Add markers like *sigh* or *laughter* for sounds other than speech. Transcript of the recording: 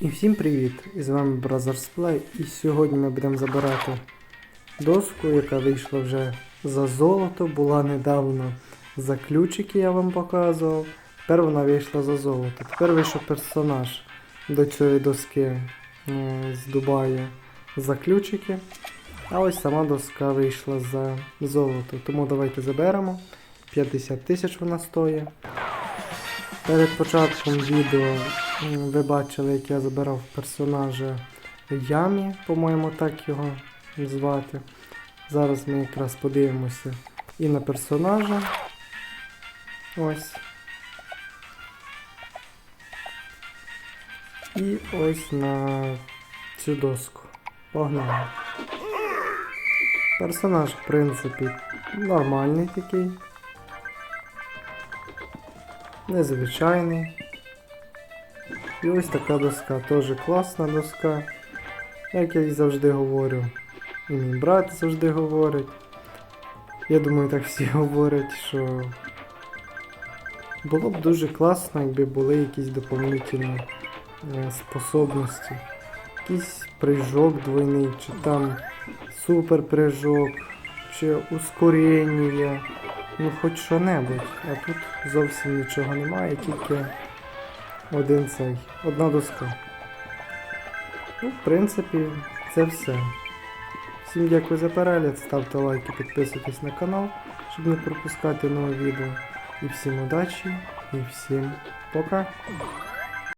І всім привіт! І з вами Brothers Play. І сьогодні ми будемо забирати доску, яка вийшла вже за золото, була недавно за ключики, я вам показував. Тепер вона вийшла за золото. Тепер вийшов персонаж до цієї доски е, з Дубаю за ключики. А ось сама доска вийшла за золото. Тому давайте заберемо. 50 тисяч вона стоїть. Перед початком відео ви бачили, як я забирав персонажа Ямі, по-моєму, так його звати. Зараз ми якраз подивимося і на персонажа. Ось. І ось на цю доску. Погнали. Персонаж, в принципі, нормальний такий. Незвичайний. І ось така доска, теж класна доска. Як я і завжди говорю. І мій брат завжди говорить. Я думаю, так всі *laughs* говорять, що було б дуже класно, якби були якісь доповнительні е, способності. Якийсь прыжок двойний, чи там супер прыжок, чи ускорення. Ну хоч що-небудь. А тут зовсім нічого немає, тільки один цей, одна доска. Ну, в принципі, це все. Всім дякую за перегляд, ставте лайки, підписуйтесь на канал, щоб не пропускати нове відео. І всім удачі, і всім пока!